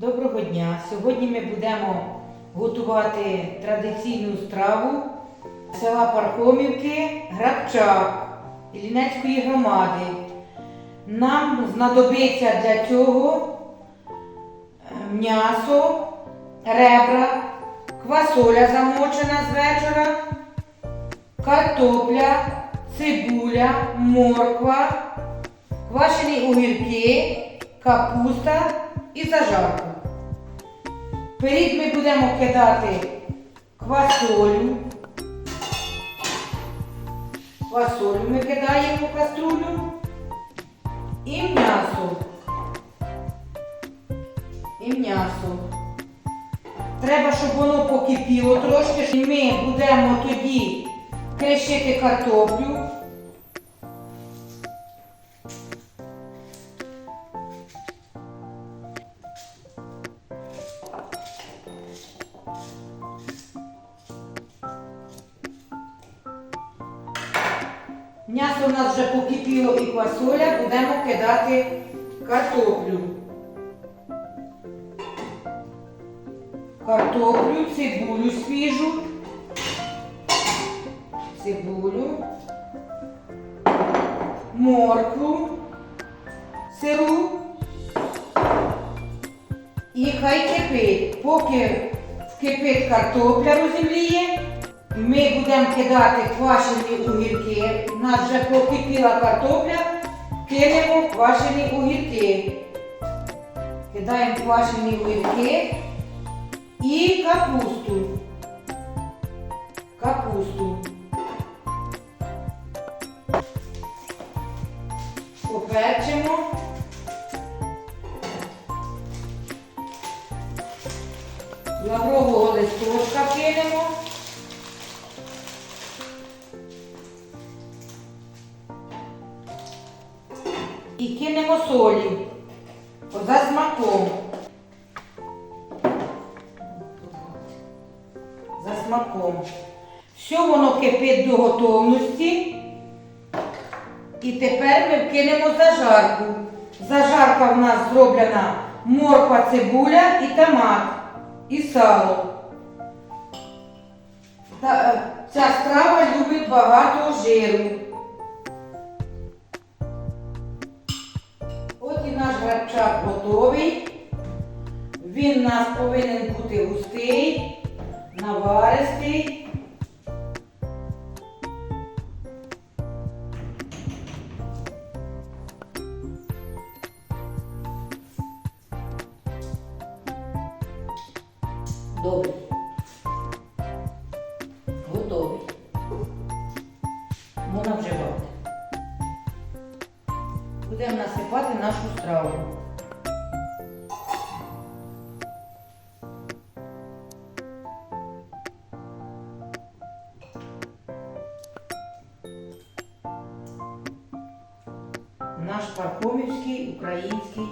Доброго дня! Сьогодні ми будемо готувати традиційну страву села Пархомівки Грабчак Іллінецької громади. Нам знадобиться для цього е, м'ясо, ребра, квасоля замочена з вечора, картопля, цибуля, морква, квашені огірки, капуста і зажарку. Вперед ми будемо кидати квасолю. Квасолю ми кидаємо в каструлю і м'ясо. І м'ясо. Треба, щоб воно покипіло трошки. І ми будемо тоді кришити картоплю. М'ясо у нас вже покипіло і квасоля, будемо кидати картоплю. Картоплю, цибулю свіжу, цибулю, моркву, сиру і хай кипить. Поки вкипить картопля розімліє, ми будемо кидати квашені огірки. У нас вже покипіла картопля, кинемо квашені огірки. Кидаємо квашені огірки і капусту. Капусту. Поперчимо. Лаврового листочка кинемо. І кинемо солі за смаком. За смаком. Все воно кипить до готовності. І тепер ми вкинемо зажарку. Зажарка в нас зроблена морква, цибуля і томат, і сало. Та, е, ця страва любить багато жиру. Наш готовий. Він у нас повинен бути густий, наваристий. Добрий. Готовий. Можна вживати. Будемо насипати нашу страву. Наш пархомівський український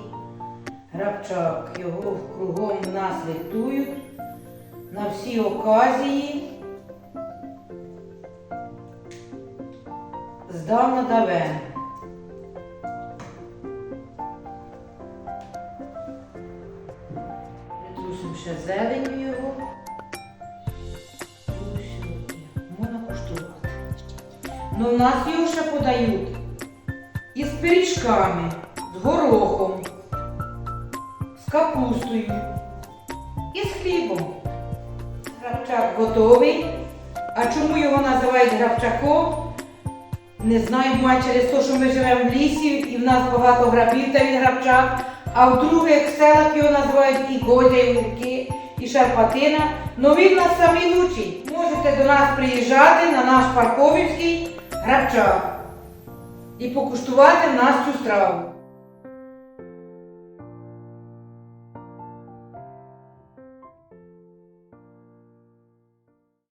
грабчак. Його кругом нас літують на всі оказії. Здавна давен. Притрусимо ще зеленю його. Ну, в нас його ще подають із пиріжками, з горохом, з капустою і з хлібом. Грабчак готовий. А чому його називають грабчаком? Не знаю, мать через те, що ми живемо в лісі і в нас багато грабів та він грабчак. А в других селах його називають і Годя, і Луки, і Шарпатина. Но він нас самий лучший. Можете до нас приїжджати на наш парковівський грабчак і покуштувати в нас цю страву.